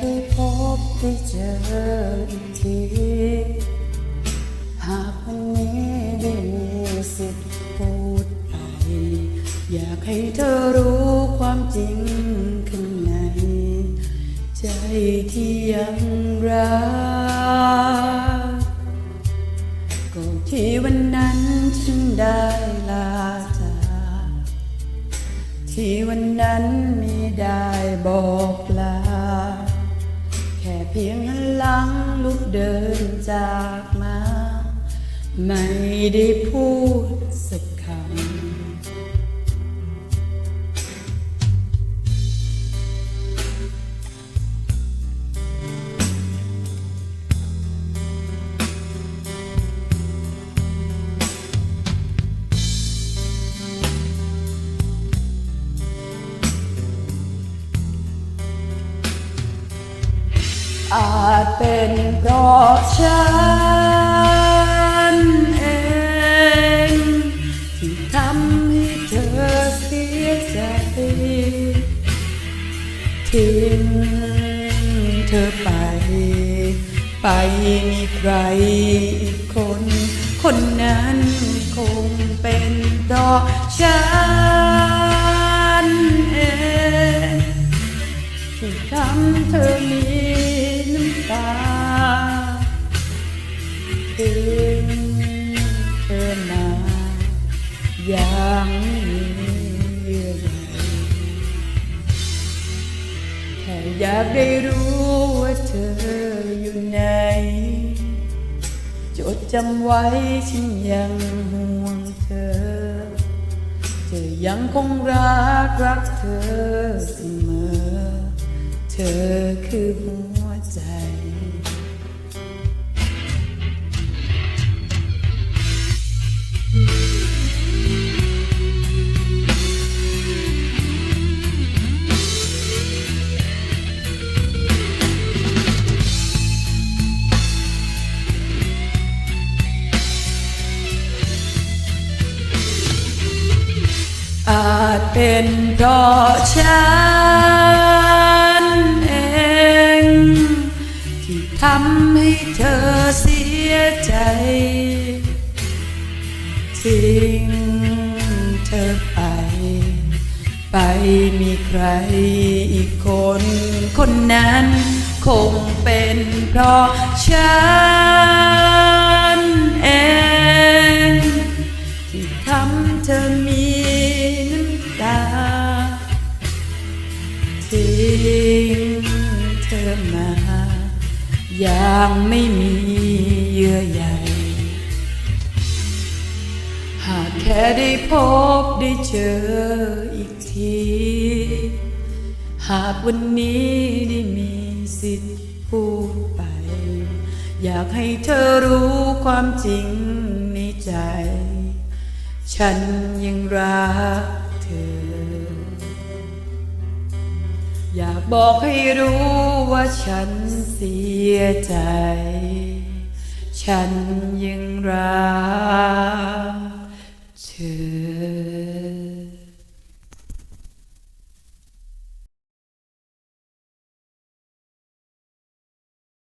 ได้พบได้เจออีกที หากวันนี้ได้มีสิทธิ์พูดไป อยากให้เธอรู้ความจริงข้างใน ใจที่ยังรักก็ที่วันนั้นฉันได้ลาจากที่วันนั้นไม่ได้บอก เพียงหันหลังลุกเดินจากมา ไม่ได้พูด อาจเป็นเพราะฉันเอง ที่ทำให้เธอเสียใจทิ้งเธอไป ไปมีใครอีกคน คนนั้นคงเป็นเพราะฉัน ที่ทำเธอมีน้ำตาถึงเธอมาอยังมีเยื่อแค่อยากได้รู้ว่าเธออยู่ไหนจดจำไว้ฉันยังห่วงเธอ เธอยังคงรักรักเธอเสมอ อคือหัวใจอาจเป็นเพราะฉัน ทำให้เธอเสียใจทิ้งเธอไป ไปมีใครอีกคน คนนั้นคงเป็นเพราะฉันเองที่ทำเธอมีน้ำตาทิ้งเธอมา อย่างไม่มีเยื่อใยหากแค่ได้พบได้เจออีกที หากวันนี้ได้มีสิทธิ์พูดไป อยากให้เธอรู้ความจริงในใจ ฉันยังรักเธอ อยากบอกให้รู้ว่าฉันเสียใจ ฉันยังรักเธอ